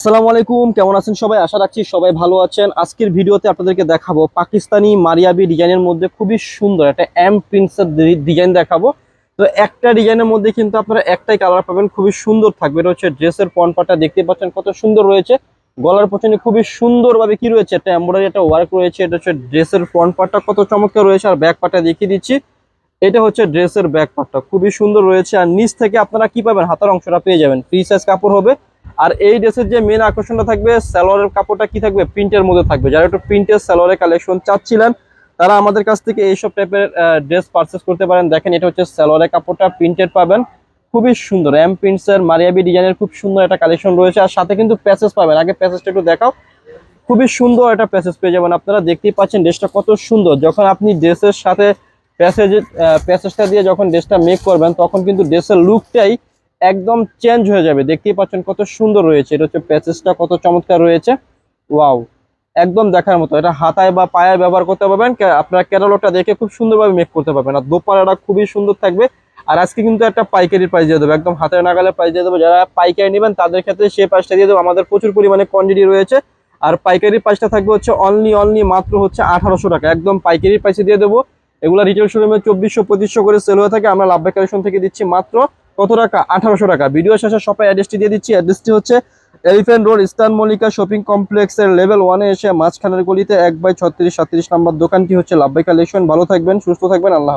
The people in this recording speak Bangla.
আসসালামু আলাইকুম, কেমন আছেন সবাই? আশা রাখছি সবাই ভালো আছেন। আজকের ভিডিওতে আপনাদেরকে দেখাবো পাকিস্তানি মারিয়াবি ডিজাইনের মধ্যে খুবই সুন্দর একটা এম প্রিন্সের ডিজাইন দেখাবো। তো একটা ডিজাইনের মধ্যে কিন্তু আপনারা একটাই কালার পাবেন, খুবই সুন্দর থাকবে। এটা হচ্ছে ড্রেসের পনপাটা, দেখতে পাচ্ছেন কত সুন্দর রয়েছে। গলার পছনে খুবই সুন্দরভাবে কি রয়েছে? একটা এমব্রয়ডারি একটা ওয়ার্ক রয়েছে। এটা হচ্ছে ড্রেসের ফ্রন্ট কত চমৎকার রয়েছে। আর ব্যাক পার্টটা দেখিয়ে দিচ্ছি। এটা হচ্ছে ড্রেসের ব্যাক পার্টটা খুবই সুন্দর রয়েছে। আর নিচ থেকে আপনারা কি পাবেন? হাতার অংশটা পেয়ে যাবেন। ফ্রি সাইজ কাপড় হবে। আর এই ড্রেসের যে মেন আকর্ষণটা থাকবে স্যালোয়ারের কাপড়টা কি থাকবে? প্রিন্টের মধ্যে থাকবে। যারা একটু প্রিন্টের সালোয়ারের কালেকশন চাচ্ছিলেন, তারা আমাদের কাছ থেকে এইসব টাইপের ড্রেস পারচেস করতে পারেন। দেখেন, এটা হচ্ছে স্যালোয়ারের কাপড়টা প্রিন্টেড পাবেন। খুবই সুন্দর। এম প্রিন্টসের মারিয়াবি ডিজাইনের খুব সুন্দর একটা কালেকশন রয়েছে। আর সাথে কিন্তু প্যাসেজ পাবেন। আগে প্যাসেজটা একটু দেখাও। খুবই সুন্দর একটা প্যাসেজ পেয়ে যাবেন আপনারা। দেখতেই পাচ্ছেন ড্রেসটা কত সুন্দর। যখন আপনি ড্রেসের সাথে প্যাসেজ প্যাসেজটা দিয়ে যখন ড্রেসটা মেক করবেন, তখন কিন্তু ড্রেসের লুকটাই একদম চেঞ্জ হয়ে যাবে। দেখতেই পাচ্ছেন কত সুন্দর রয়েছে। এটা হচ্ছে প্যাসেজটা কত চমৎকার রয়েছে। ওয়াও একদম দেখার মতো। এটা হাতায় বা পায়ে ব্যবহার করতে পারবেন। আপনারা ক্যাটালগটা দেখে খুব সুন্দরভাবে মেক করতে পারবেন। আর দোপাড়াটা খুবই সুন্দর থাকবে। আর আজকে কিন্তু একটা পাইকারি প্রাইস দিয়ে দেবো। একদম হাতের নাগালে প্রাইস দিয়ে দেবো। যারা পাইকারি নেবেন, তাদের ক্ষেত্রে সেই প্রাইসটা দিয়ে দেবো। আমাদের প্রচুর পরিমাণে কোয়ান্টিটি রয়েছে। আর পাইকারি প্রাইসটা থাকবে হচ্ছে অনলি অনলি মাত্র হচ্ছে আঠারোশো টাকা। একদম পাইকারি প্রাইসে দিয়ে দেবো। এগুলো রিটেল শোরুমে চব্বিশশো, পঁচিশশো করে সেল হয়ে থাকে। আমরা লাভবাই কালেকশন থেকে দিচ্ছি মাত্র কত টাকা? আঠারোশো টাকা। ভিডিও শেষে সবাই অ্যাড্রেসটি দিয়ে দিচ্ছি। অ্যাড্রেসটি হচ্ছে Elephant Road Eastern Mallika shopping কমপ্লেক্সের লেভেল ওয়ানে এসে মাঝখানের গলিতে এক বাই ছত্রিশ সাতত্রিশ নাম্বার দোকানটি হচ্ছে লাভবাই কালেকশন ভালো থাকবেন, সুস্থ থাকবেন, আল্লাহ।